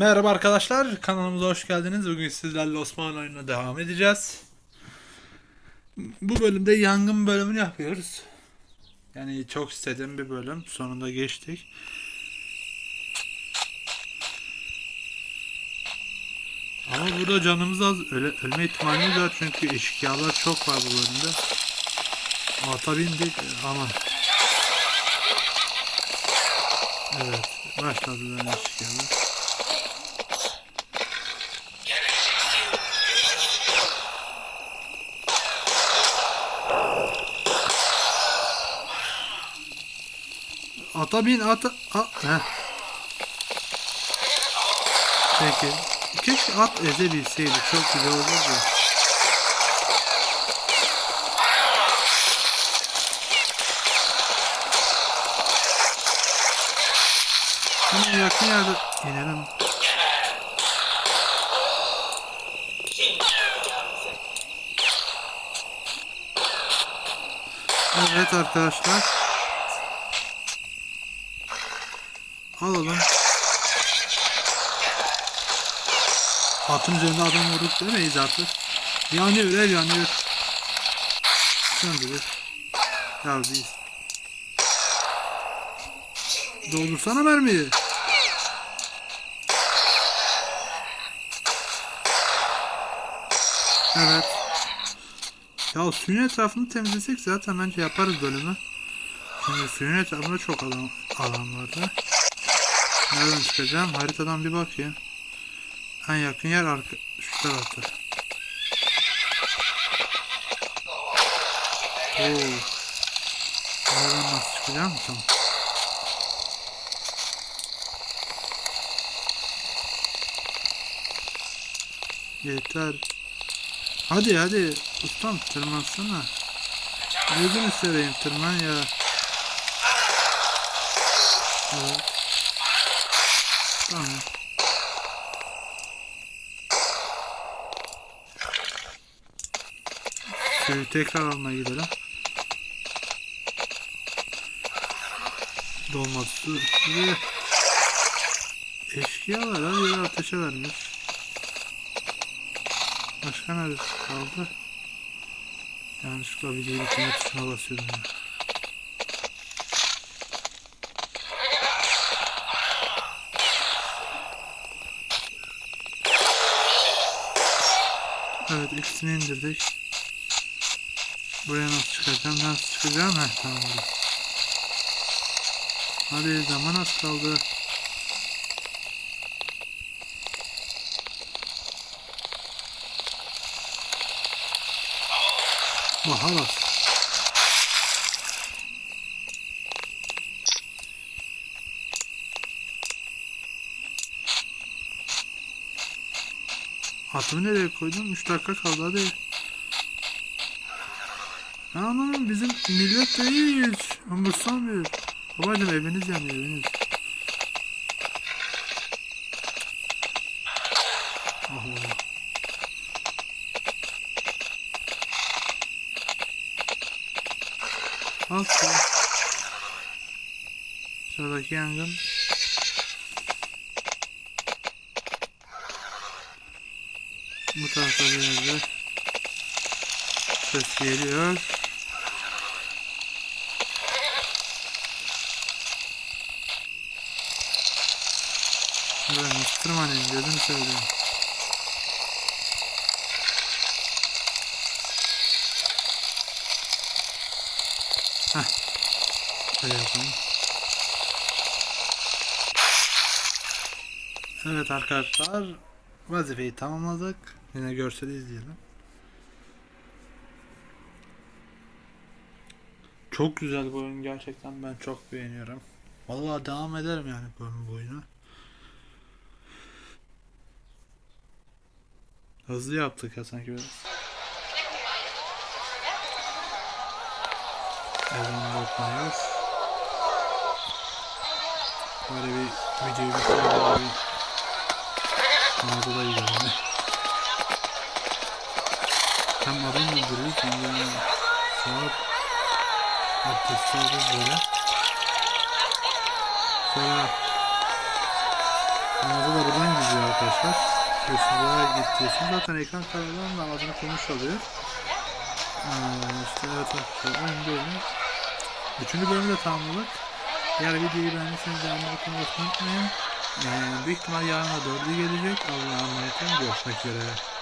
Merhaba arkadaşlar, kanalımıza hoş geldiniz. Bugün sizlerle Osmanlı oyununa devam edeceğiz. Bu bölümde yangın bölümünü yapıyoruz. Yani çok istediğim bir bölüm. Sonunda geçtik. Ama burada canımız az. Öle, ölme ihtimalimiz var çünkü eşkıyalar çok var bu bölümde. Ata bindik ama... Evet, başladılar eşkıyalar. Ata bin ata... A, heh. Peki. Keşke at ezebilseydi. Çok güzel olurdu. Şimdi yakın yerde inelim. Evet arkadaşlar. Alalım. Atın üzerinde adam vurduk demeyiz artık. Yanıyor ev yanıyor. Söndürür. Biz. Doldursana mermiyi. Evet. Ya suyun etrafını temizlesek zaten bence yaparız bölümü. Şimdi suyun etrafında çok alan, alan vardı. Nereden çıkacağım? Haritadan bir bakayım. En yakın yer arka, şu tarafta. Oo. Nereden nasıl çıkacağım? Tamam. Yeter. Hadi hadi. Ustam tırmansana. Gözünü seveyim tırman ya. Evet. Tamam. Suyu tekrar almaya gidelim. Dolmaz su ve eşkıyalar her yere ateşe vermiş. Başka neresi kaldı? Yanlışlıkla videoyu bitirme tuşuna basıyorum ya. Evet ikisini indirdik. Buraya nasıl çıkacağım? Nasıl çıkacağım? Heh tamam. Hadi zaman az kaldı. Baharat. Atımı nereye koydum? 3 dakika kaldı hadi. Anam bizim millet de hiç umursamıyor. Babacım eviniz yanıyor eviniz. Allah Allah. Al şu. Sıradaki yangın. Bu tarafta bir yerde ses geliyor. Ben tırmanayım gözünü seveyim. Heh. Böyle. Evet arkadaşlar vazifeyi tamamladık. Yine görseli izleyelim. Çok güzel bu oyun gerçekten ben çok beğeniyorum. Vallahi devam ederim yani bu oyun bu oyuna. Hızlı yaptık ya sanki biraz. Ezan bakmıyoruz. Böyle bir videoyu bitirelim. Böyle bir mağazada gidelim. Hem adam öldürürüz hem de saat abdest alırız böyle. Sonra mağaza da buradan gidiyor. arkadaşlar. Üstüne gidiyorsun. Zaten ekran kararlarının adını koymuş oluyor. Ee, işte evet arkadaşlar oyunda öyle. Üçüncü bölümü de tamamladık. Eğer videoyu beğendiyseniz beğenmeyi unutmayın. Ee, büyük ihtimal yarın da dördü gelecek. Allah'a emanet olun. Görüşmek üzere.